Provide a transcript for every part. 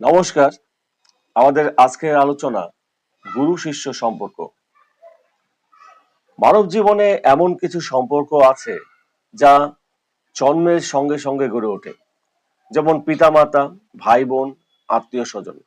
নমস্কার। আমাদের আজকের আলোচনা গুরু শিষ্য সম্পর্ক। মানব জীবনে এমন কিছু সম্পর্ক আছে যা জন্মের সঙ্গে সঙ্গে গড়ে ওঠে। যেমন পিতামাতা ভাই বোন আত্মীয় স্বজন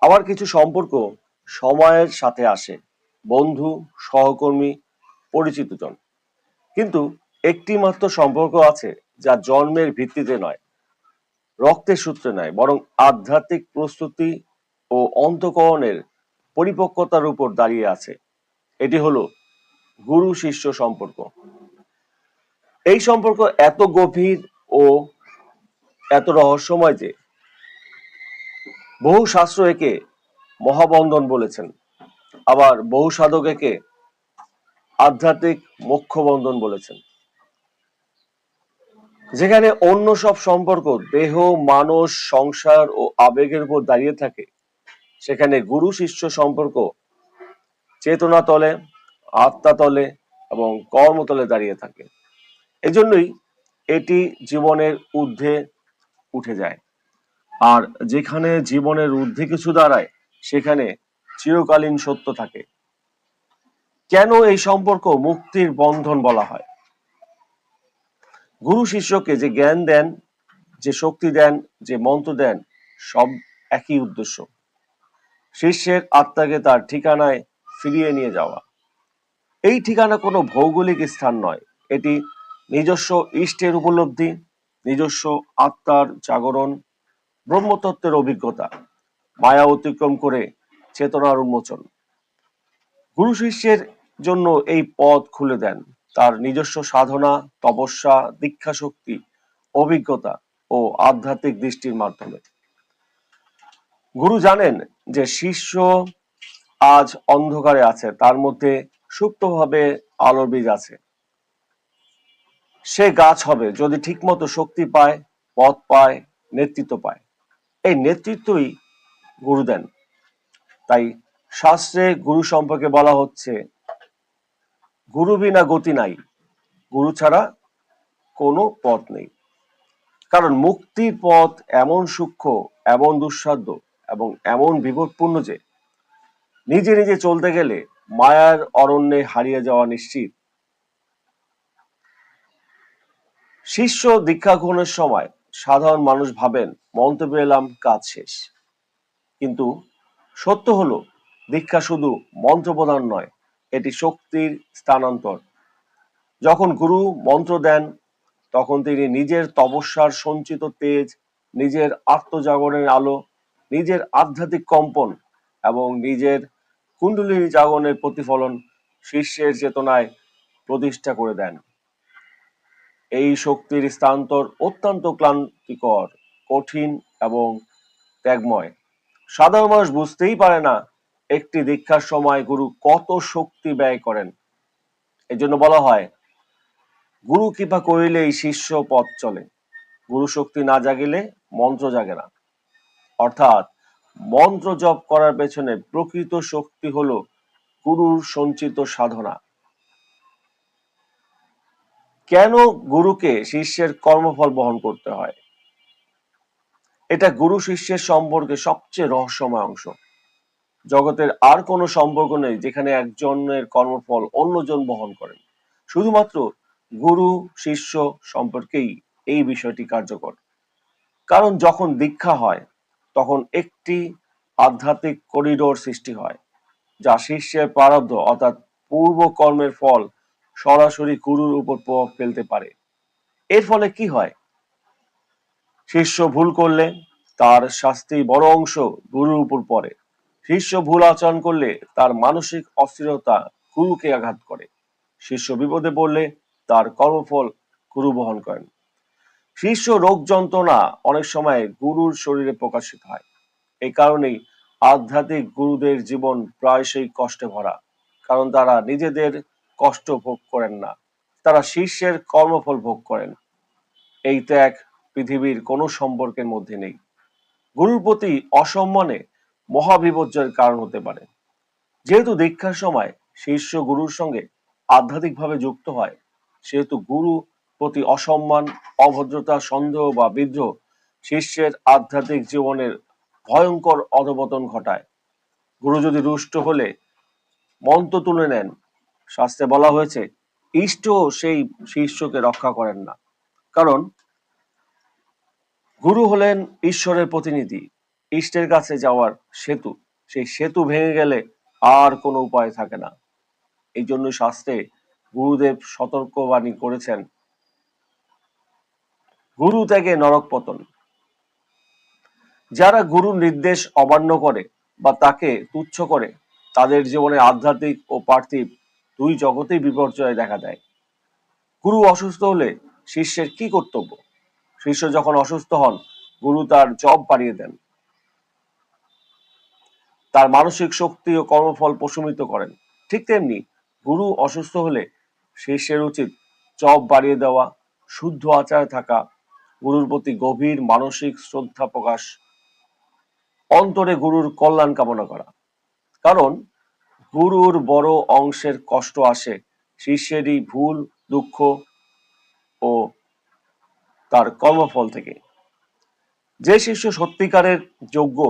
আবার কিছু সম্পর্ক সময়ের সাথে আসে। বন্ধু, সহকর্মী, পরিচিতজন। কিন্তু একটি মাত্র সম্পর্ক আছে যা জন্মের ভিত্তিতে নয়। রক্তের সূত্রে নয় বরং আধ্যাত্মিক প্রস্তুতি ও অন্তকরণের পরিপক্কতার উপর দাঁড়িয়ে আছে। এটি হলো গুরু শিষ্য সম্পর্ক। এই সম্পর্ক এত গভীর ও এত রহস্যময় যে বহু শাস্ত্র একে মহাবন্ধন বলেছেন, আবার বহু সাধক একে আধ্যাত্মিক মোক্ষবন্ধন বলেছেন। যেখানে অন্য সব সম্পর্ক, দেহ, মানস, সংসার ও আবেগের উপর দাঁড়িয়ে থাকে, সেখানে গুরু শিষ্য সম্পর্ক চেতনা তলে, আত্মা তলে এবং কর্মতলে দাঁড়িয়ে থাকে। এজন্যই এটি জীবনের ঊর্ধ্বে উঠে যায়। আর যেখানে জীবনের ঊর্ধ্বে কিছু দাঁড়ায়, সেখানে চিরকালীন সত্য থাকে। কেন এই সম্পর্ক মুক্তির বন্ধন বলা হয়? গুরু শিষ্যকে যে জ্ঞান দেন, যে শক্তি দেন, যে মন্ত্র দেন, সব একই উদ্দেশ্য। শিষ্যের আত্মাকে তার ঠিকানায় ফিরিয়ে নিয়ে যাওয়া। এই ঠিকানা কোনো ভৌগোলিক স্থান নয়। এটি নিজস্ব ইষ্টের উপলব্ধি, নিজস্ব আত্মার জাগরণ, ব্রহ্মতত্ত্বের অভিজ্ঞতা, মায়া অতিক্রম করে চেতনার উন্মোচন। গুরু শিষ্যের জন্য এই পথ খুলে দেন। তার নিজস্ব সাধনা, তপস্যা দীক্ষা শক্তি অভিজ্ঞতা ও আধ্যাত্মিক দৃষ্টির মাধ্যমে। গুরু জানেন যে শিষ্য আজ অন্ধকারে আছে, তার মধ্যে সুপ্তভাবে আলোর বীজ আছে। সে গাছ হবে, যদি ঠিকমতো শক্তি পায়, পথ পায়, নেতৃত্ব পায়। এই নেতৃত্বই গুরু দেন। তাই শাস্ত্রে গুরু সম্পর্কে বলা হচ্ছে গুরু বিনা গতি নাই। গুরু ছাড়া কোনো পথ নেই। কারণ মুক্তির পথ এমন সূক্ষ্ম, এমন দুঃসাধ্য এবং এমন বিপদপূর্ণ যে নিজে নিজে চলতে গেলে মায়ার অরণ্যে হারিয়ে যাওয়া নিশ্চিত। শিষ্য দীক্ষা গ্রহণের সময় সাধারণ মানুষ ভাবেন, মন্তব্য এলাম, কাজ শেষ। কিন্তু সত্য হলো, দীক্ষা শুধু মন্ত্র প্রদান নয় এটি শক্তির স্থানান্তর। যখন গুরু মন্ত্র দেন, তখন তিনি নিজের তপস্যার সঞ্চিত তেজ, নিজের আত্মজাগরণের আলো, নিজের আধ্যাত্মিক কম্পন এবং নিজের কুণ্ডলিনী জাগরণের প্রতিফলন শিষ্যের চেতনায় প্রতিষ্ঠা করে দেন। এই শক্তির স্থানান্তর অত্যন্ত ক্লান্তিকর, কঠিন এবং ত্যাগময়। সাধারণ মানুষ বুঝতেই পারে না একটি দীক্ষার সময় গুরু কত শক্তি ব্যয় করেন? এজন্য বলা হয়, গুরু কৃপা করিলেই শিষ্য পথ চলে। গুরু শক্তি না জাগিলে মন্ত্র জাগে না। অর্থাৎ মন্ত্র জপ করার পেছনে প্রকৃত শক্তি হলো গুরুর সঞ্চিত সাধনা। কেন গুরুকে শিষ্যের কর্মফল বহন করতে হয়? এটা গুরু শিষ্যের সম্পর্কে সবচেয়ে রহস্যময় অংশ। জগতের আর কোনো সম্পর্ক নেই যেখানে একজনের কর্মফল অন্যজন বহন করেন। শুধুমাত্র গুরু, শিষ্য সম্পর্কেই এই বিষয়টি কার্যকর। কারণ যখন দীক্ষা হয়, তখন একটি আধ্যাত্মিক করিডোর সৃষ্টি হয়, যা শিষ্যের প্রারব্ধ অর্থাৎ পূর্ব কর্মের ফল সরাসরি গুরুর উপর প্রভাব ফেলতে পারে। এর ফলে কি হয়? শিষ্য ভুল করলে তার শাস্তি বড় অংশ গুরুর উপর পড়ে। শিষ্য ভুল আচরণ করলে তার মানসিক অস্থিরতা গুরুকে আঘাত করে। শিষ্য বিপদে পড়লে তার কর্মফল গুরু বহন করেন। শিষ্য রোগ যন্ত্রণা অনেক সময় গুরুর শরীরে প্রকাশিত হয়। এই কারণেই আধ্যাত্মিক গুরুদের জীবন প্রায়শই কষ্টে ভরা, কারণ তারা নিজেদের কষ্ট ভোগ করেন না। তারা শিষ্যের কর্মফল ভোগ করেন। এই ত্যাগ পৃথিবীর কোনো সম্পর্কের মধ্যে নেই। গুরুর প্রতি অসম্মানে মহাবিপর্যয়ের কারণ হতে পারে। যেহেতু দীক্ষার সময় শিষ্য গুরুর সঙ্গে আধ্যাত্মিকভাবে যুক্ত হয়, সেহেতু গুরু প্রতি অসম্মান, অভদ্রতা, সন্দেহ বা বিদ্রোহ শিষ্যের আধ্যাত্মিক জীবনের ভয়ঙ্কর অধপতন ঘটায়। গুরু যদি রুষ্ট হলে মন্ত্র তুলে নেন। শাস্ত্রে বলা হয়েছে, ইষ্ট সেই শিষ্যকে রক্ষা করেন না। কারণ গুরু হলেন ঈশ্বরের প্রতিনিধি। ইষ্টের কাছে যাওয়ার সেতু, সেই সেতু ভেঙে গেলে আর কোনো উপায় থাকে না। এই জন্য শাস্ত্রে গুরুদেব সতর্কবাণী করেছেন, গুরু ত্যাগে নরক পতন। যারা গুরুর নির্দেশ অমান্য করে বা তাকে তুচ্ছ করে, তাদের জীবনে আধ্যাত্মিক ও পার্থিব দুই জগতেই বিপর্যয় দেখা দেয়। গুরু অসুস্থ হলে শিষ্যের কি কর্তব্য? শিষ্য যখন অসুস্থ হন, গুরু তার জব বাড়িয়ে দেন। তার মানসিক শক্তি ও কর্মফল প্রশমিত করেন। ঠিক তেমনি গুরু অসুস্থ হলে শিষ্যের উচিত জব বাড়িয়ে দেওয়া, শুদ্ধ আচারে থাকা, গুরুর প্রতি গভীর মানসিক শ্রদ্ধা প্রকাশ, অন্তরে গুরুর কল্যাণ কামনা করা। কারণ গুরুর বড় অংশের কষ্ট আসে শিষ্যেরই ভুল, দুঃখ ও তার কর্মফল থেকে। যে শিষ্য সত্যিকারের যোগ্য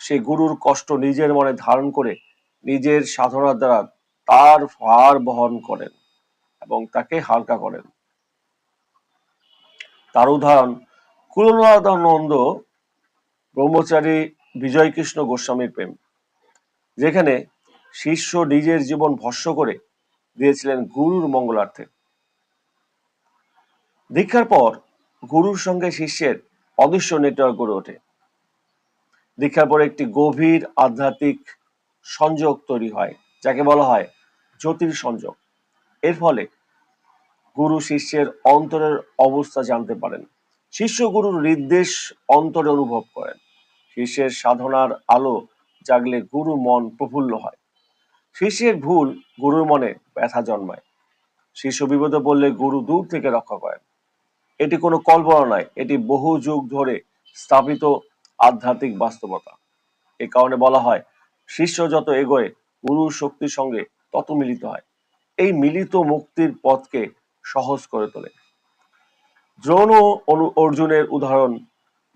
সে গুরুর কষ্ট নিজের মনে ধারণ করে নিজের সাধনার দ্বারা তার ভার বহন করেন এবং তাকে হালকা করেন। তার উদাহরণ কুলনাদানন্দ ব্রহ্মচারী বিজয়কৃষ্ণ গোস্বামীর প্রেম, যেখানে শিষ্য নিজের জীবন ভস্য করে দিয়েছিলেন গুরুর মঙ্গলার্থে। দীক্ষার পর গুরুর সঙ্গে শিষ্যের অদৃশ্য নেটওয়ার্ক গড়ে ওঠে। দীক্ষার পরে একটি গভীর আধ্যাত্মিক সংযোগ তৈরি হয়, যাকে বলা হয় জ্যোতির সংযোগ। এর ফলে গুরু শিষ্যের অন্তরের অবস্থা জানতে পারেন। শিষ্য গুরুর নির্দেশ অন্তরে অনুভব করেন। শিষ্যের সাধনার আলো জাগলে গুরু মন প্রফুল্ল হয়। শিষ্যের ভুল গুরুর মনে ব্যথা জন্মায়। শিষ্য বিপদে বললে গুরু দূর থেকে রক্ষা করেন। এটি কোনো কল্পনা নয়, এটি বহু যুগ ধরে স্থাপিত আধ্যাত্মিক বাস্তবতা। এ কারণে বলা হয়, শিষ্য যত এগোয়, গুরুর শক্তির সঙ্গে তত মিলিত হয়। এই মিলিত মুক্তির পথকে সহজ করে তোলে। দ্রোণ অর্জুনের উদাহরণ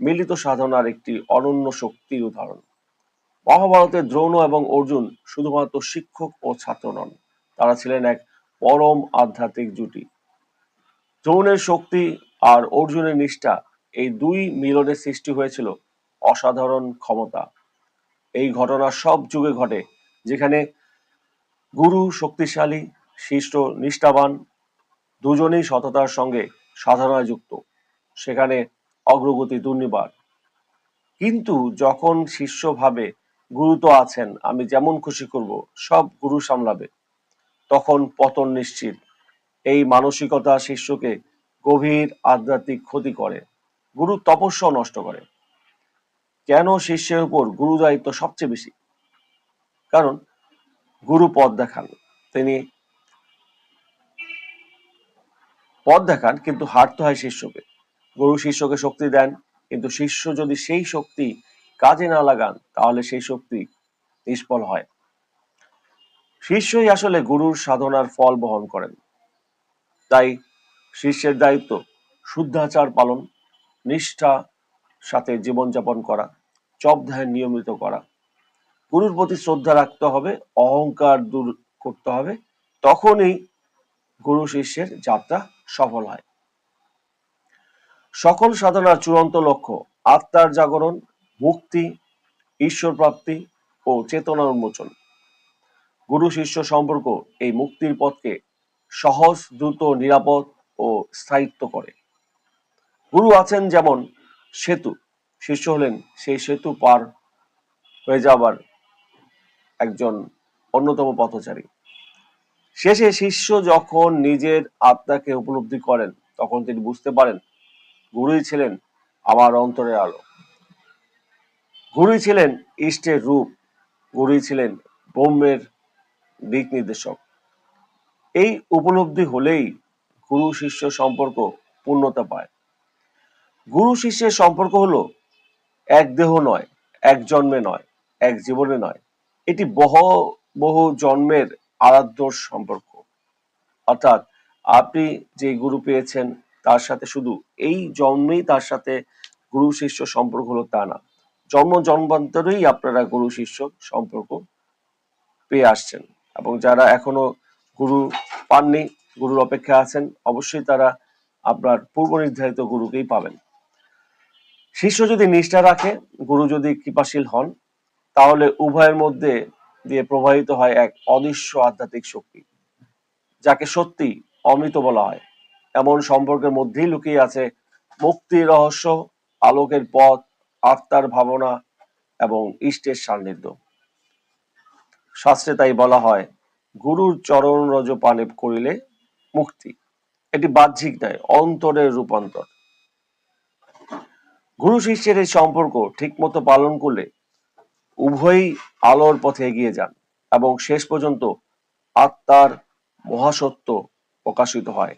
মিলিত সাধনার একটি অনন্য শক্তির উদাহরণ। মহাভারতে দ্রোণ এবং অর্জুন শুধুমাত্র শিক্ষক ও ছাত্র নন, তারা ছিলেন এক পরম আধ্যাত্মিক জুটি। দ্রোণের শক্তি আর অর্জুনের নিষ্ঠা এই দুই মিলনের সৃষ্টি হয়েছিল অসাধারণ ক্ষমতা। এই ঘটনা সব যুগে ঘটে, যেখানে গুরু শক্তিশালী, শিষ্ট, নিষ্ঠাবান দুজনেই সততার সঙ্গে সাধনায় যুক্ত। সেখানে অগ্রগতি দুর্নিবার। কিন্তু যখন শিষ্য ভাবে গুরু তো আছেন, আমি যেমন খুশি করব, সব গুরু সামলাবে। তখন পতন নিশ্চিত। এই মানসিকতা শিষ্যকে গভীর আধ্যাত্মিক ক্ষতি করে। গুরু তপস্যা নষ্ট করে। কেন শিষ্যের উপর গুরু দায়িত্ব সবচেয়ে বেশি? কারণ গুরু পথ দেখান। তিনি পথ দেখান, কিন্তু হারতে হয় শিষ্যকে। গুরু শিষ্যকে শক্তি দেন, কিন্তু শিষ্য যদি সেই শক্তি কাজে না লাগান, তাহলে সেই শক্তি নিষ্ফল হয়। শিষ্যই আসলে গুরুর সাধনার ফল বহন করেন। তাই শিষ্যের দায়িত্ব শুদ্ধাচার পালন নিষ্ঠা সাথে জীবনযাপন করা। চপ ধ্যান নিয়মিত করা। গুরুর প্রতি শ্রদ্ধা রাখতে হবে, অহংকার দূর করতে হবে, তখনই গুরু শিষ্যের যাত্রা সফল হয়। সকল সাধনার চূড়ান্ত লক্ষ্য আত্মার জাগরণ, মুক্তি, ঈশ্বর প্রাপ্তি ও চেতনা উন্মোচন। গুরু শিষ্য সম্পর্ক এই মুক্তির পথকে সহজ, দ্রুত, নিরাপদ ও স্থায়িত্ব করে। গুরু আছেন যেমন সেতু শিষ্য হলেন, সেই সেতু পার হয়ে যাবার একজন অন্যতম পথচারী। শেষে শিষ্য যখন নিজের আত্মাকে উপলব্ধি করেন, তখন তিনি বুঝতে পারেন গুরুই ছিলেন আমার অন্তরের আলো। গুরুই ছিলেন ইষ্টের রূপ গুরুই ছিলেন ব্রহ্মের দিক নির্দেশক। এই উপলব্ধি হলেই গুরু শিষ্য সম্পর্ক পূর্ণতা পায়। গুরু শিষ্যের সম্পর্ক হলো এক দেহ নয়, এক জন্মে নয়, এক জীবনে নয়। এটি বহ, বহু জন্মের আরাধ্য সম্পর্ক। অর্থাৎ আপনি যে গুরু পেয়েছেন, তার সাথে শুধু এই জন্মেই তার সাথে গুরু শিষ্য সম্পর্ক হলো তা না। জন্ম জন্মান্তরেই আপনারা গুরু শিষ্য সম্পর্ক পেয়ে আসছেন এবং যারা এখনও গুরু পাননি, গুরুর অপেক্ষা আছেন, অবশ্যই তারা আপনার পূর্ব নির্ধারিত গুরুকেই পাবেন। শিষ্য যদি নিষ্ঠা রাখে, গুরু যদি কৃপাশীল হন, তাহলে উভয়ের মধ্যে দিয়ে প্রবাহিত হয় এক অদৃশ্য আধ্যাত্মিক শক্তি, যাকে সত্যি অমৃত বলা হয়। এমন সম্পর্কের মধ্যেই লুকিয়ে আছে মুক্তির রহস্য, আলোকের পথ, আত্মার ভাবনা এবং ইষ্টের সান্নিধ্য। শাস্ত্রে তাই বলা হয়, গুরুর চরণ রজ পানে করিলে মুক্তি। এটি বাহ্যিক নয়, অন্তরের রূপান্তর। গুরু শিষ্যের এই সম্পর্ক ঠিকমতো পালন করলে উভয়ই আলোর পথে এগিয়ে যান এবং শেষ পর্যন্ত আত্মার মহাসত্য প্রকাশিত হয়।